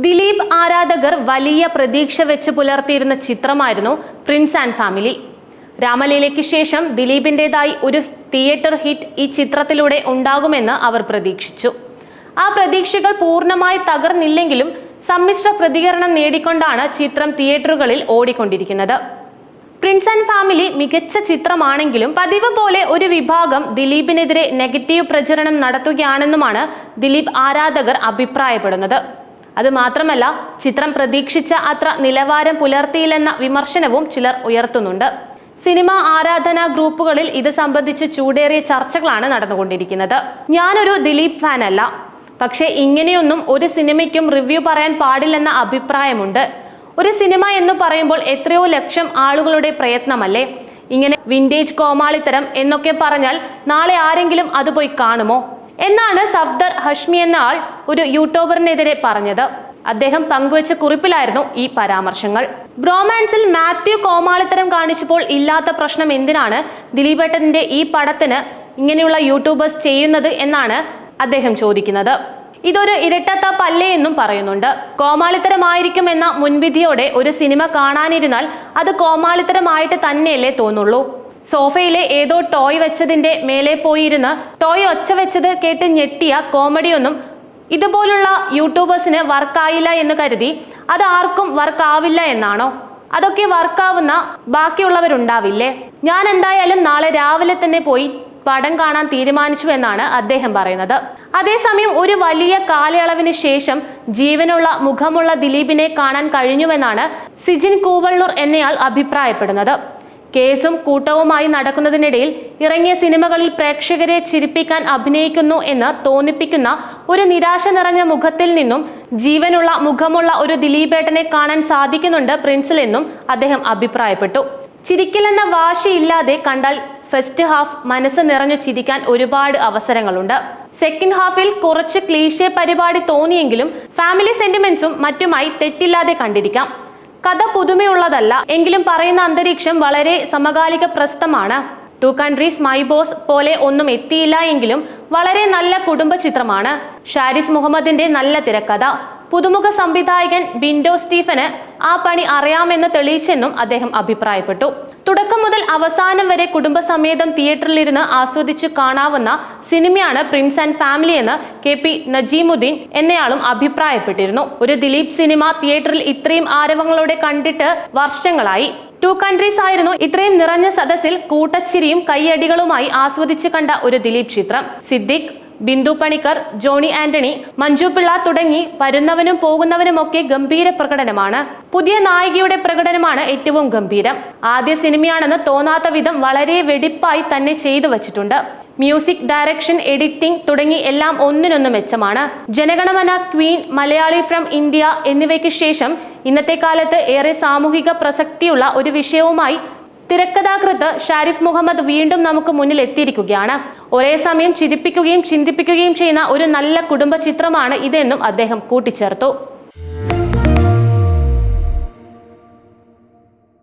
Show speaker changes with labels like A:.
A: ദിലീപ് ആരാധകർ വലിയ പ്രതീക്ഷ വെച്ച് പുലർത്തിയിരുന്ന ചിത്രമായിരുന്നു പ്രിൻസ് ആൻഡ് ഫാമിലി. രാമലീലയ്ക്ക് ശേഷം ദിലീപിന്റെതായി ഒരു തിയേറ്റർ ഹിറ്റ് ഈ ചിത്രത്തിലൂടെ ഉണ്ടാകുമെന്ന് അവർ പ്രതീക്ഷിച്ചു. ആ പ്രതീക്ഷകൾ പൂർണമായി തകർന്നില്ലെങ്കിലും സമ്മിശ്ര പ്രതികരണം നേടിക്കൊണ്ടാണ് ചിത്രം തിയേറ്ററുകളിൽ ഓടിക്കൊണ്ടിരിക്കുന്നത്. പ്രിൻസ് ആൻഡ് ഫാമിലി മികച്ച ചിത്രമാണെങ്കിലും പതിവ് പോലെ ഒരു വിഭാഗം ദിലീപിനെതിരെ നെഗറ്റീവ് പ്രചരണം നടത്തുകയാണെന്നുമാണ് ദിലീപ് ആരാധകർ അഭിപ്രായപ്പെടുന്നത്. അത് മാത്രമല്ല ചിത്രം പ്രതീക്ഷിച്ച അത്ര നിലവാരം പുലർത്തിയില്ലെന്ന വിമർശനവും ചിലർ ഉയർത്തുന്നുണ്ട്. സിനിമ ആരാധനാ ഗ്രൂപ്പുകളിൽ ഇത് സംബന്ധിച്ച് ചൂടേറിയ ചർച്ചകളാണ് നടന്നുകൊണ്ടിരിക്കുന്നത്. ഞാനൊരു ദിലീപ് ഫാൻ അല്ല പക്ഷേ ഇങ്ങനെയൊന്നും ഒരു സിനിമയ്ക്കും റിവ്യൂ പറയാൻ പാടില്ലെന്ന അഭിപ്രായമുണ്ട്. ഒരു സിനിമ എന്ന് പറയുമ്പോൾ എത്രയോ ലക്ഷം ആളുകളുടെ പ്രയത്നമല്ലേ? ഇങ്ങനെ വിന്റേജ് കോമാളിത്തരം എന്നൊക്കെ പറഞ്ഞാൽ നാളെ ആരെങ്കിലും അത് പോയി കാണുമോ? എന്നാണ് സഫ്ദർ ഹഷ്മി എന്ന ആൾ ഒരു യൂട്യൂബറിനെതിരെ പറഞ്ഞത്. അദ്ദേഹം പങ്കുവച്ച കുറിപ്പിലായിരുന്നു ഈ പരാമർശങ്ങൾ. ബ്രോമാൻസിൽ മാത്യു കോമാളിത്തരം കാണിച്ചപ്പോൾ ഇല്ലാത്ത പ്രശ്നം എന്തിനാണ് ദിലീപേട്ടന്റെ ഈ പടത്തിന് ഇങ്ങനെയുള്ള യൂട്യൂബേഴ്സ് ചെയ്യുന്നത് എന്നാണ് അദ്ദേഹം ചോദിക്കുന്നത്. ഇതൊരു ഇരട്ടത്ത പല്ലേ എന്നും പറയുന്നുണ്ട്. കോമാളിത്തരമായിരിക്കും എന്ന മുൻവിധിയോടെ ഒരു സിനിമ കാണാനിരുന്നാൽ അത് കോമാളിത്തരമായിട്ട് തന്നെയല്ലേ തോന്നുള്ളൂ. സോഫയിലെ ഏതോ ടോയ് വെച്ചതിന്റെ മേലെ പോയിരുന്ന് ടോയ് ഒച്ച വെച്ചത് കേട്ട് ഞെട്ടിയ കോമഡിയൊന്നും ഇതുപോലുള്ള യൂട്യൂബേഴ്സിന് വർക്കായില്ല എന്ന് കരുതി. അത് ആർക്കും വർക്കാവില്ല എന്നാണോ? അതൊക്കെ വർക്കാവുന്ന ബാക്കിയുള്ളവരുണ്ടാവില്ലേ? ഞാൻ എന്തായാലും നാളെ രാവിലെ തന്നെ പോയി പടം കാണാൻ തീരുമാനിച്ചു എന്നാണ് അദ്ദേഹം പറയുന്നത്. അതേസമയം ഒരു വലിയ കാലയളവിന് ശേഷം ജീവനുള്ള മുഖമുള്ള ദിലീപിനെ കാണാൻ കഴിഞ്ഞുവെന്നാണ് സിജിൻ കൂവള്ളൂർ എന്നയാൾ അഭിപ്രായപ്പെടുന്നത്. കേസും കൂട്ടവുമായി നടക്കുന്നതിനിടയിൽ ഇറങ്ങിയ സിനിമകളിൽ പ്രേക്ഷകരെ ചിരിപ്പിക്കാൻ അഭിനയിക്കുന്നു എന്ന് തോന്നിപ്പിക്കുന്ന ഒരു നിരാശ നിറഞ്ഞ മുഖത്തിൽ നിന്നും ജീവനുള്ള മുഖമുള്ള ഒരു ദിലീപേട്ടനെ കാണാൻ സാധിക്കുന്നുണ്ട് പ്രിൻസിൽ എന്നും അദ്ദേഹം അഭിപ്രായപ്പെട്ടു. ചിരിക്കില്ലെന്ന വാശിയില്ലാതെ കണ്ടാൽ ഫസ്റ്റ് ഹാഫ് മനസ്സ് നിറഞ്ഞു ചിരിക്കാൻ ഒരുപാട് അവസരങ്ങളുണ്ട്. സെക്കൻഡ് ഹാഫിൽ കുറച്ച് ക്ലീശേ പരിപാടി തോന്നിയെങ്കിലും ഫാമിലി സെന്റിമെന്റ്സും മറ്റുമായി തെറ്റില്ലാതെ കണ്ടിരിക്കാം. കഥ പുതുമയുള്ളതല്ല എങ്കിലും പറയുന്ന അന്തരീക്ഷം വളരെ സമകാലിക പ്രസ്ഥമാണ് ടു കൺട്രീസ് മൈ ബോസ് പോലെ ഒന്നും എത്തിയില്ല എങ്കിലും വളരെ നല്ല കുടുംബ ചിത്രമാണ് ഷാരിസ് മുഹമ്മദിന്റെ നല്ല തിരക്കഥ. പുതുമുഖ സംവിധായകൻ വിൻഡോ സ്റ്റീഫന് ആ പണി അറിയാമെന്ന് തെളിയിച്ചെന്നും അദ്ദേഹം അഭിപ്രായപ്പെട്ടു. തുടക്കം മുതൽ അവസാനം വരെ കുടുംബസമേതം തിയേറ്ററിലിരുന്ന് ആസ്വദിച്ചു കാണാവുന്ന സിനിമയാണ് പ്രിൻസ് ആൻഡ് ഫാമിലി എന്ന് കെ പി നജീമുദ്ദീൻ എന്നയാളും അഭിപ്രായപ്പെട്ടിരുന്നു. ഒരു ദിലീപ് സിനിമ തിയേറ്ററിൽ ഇത്രയും ആരവങ്ങളോടെ കണ്ടിട്ട് വർഷങ്ങളായി. ടു കൺട്രീസ് ആയിരുന്നു ഇത്രയും നിറഞ്ഞ സദസ്സിൽ കൂട്ടച്ചിരിയും കൈയടികളുമായി ആസ്വദിച്ചു കണ്ട ഒരു ദിലീപ് ചിത്രം. സിദ്ദിഖ് ബിന്ദു പണിക്കർ ജോണി ആന്റണി മഞ്ജു പിള്ള തുടങ്ങി വരുന്നവനും പോകുന്നവനുമൊക്കെ ഗംഭീര പ്രകടനമാണ്. പുതിയ നായികയുടെ പ്രകടനമാണ് ഏറ്റവും ഗംഭീരം. ആദ്യ സിനിമയാണെന്ന് തോന്നാത്ത വിധം വളരെ വെടിപ്പായി തന്നെ ചെയ്തു വച്ചിട്ടുണ്ട്. മ്യൂസിക് ഡയറക്ഷൻ എഡിറ്റിംഗ് തുടങ്ങി എല്ലാം ഒന്നിനൊന്ന് മെച്ചമാണ്. Jana Gana Mana queen Malayali from India എന്നിവയ്ക്ക് ശേഷം ഇന്നത്തെ കാലത്ത് ഏറെ സാമൂഹിക പ്രസക്തിയുള്ള ഒരു വിഷയവുമായി തിരക്കഥാകൃത്ത് ഷാരിഫ് മുഹമ്മദ് വീണ്ടും നമുക്ക് മുന്നിൽ എത്തിയിരിക്കുകയാണ്. ഒരേ സമയം ചിരിപ്പിക്കുകയും ചിന്തിപ്പിക്കുകയും ചെയ്യുന്ന ഒരു നല്ല കുടുംബ ചിത്രമാണ് ഇതെന്നും അദ്ദേഹം കൂട്ടിച്ചേർത്തു.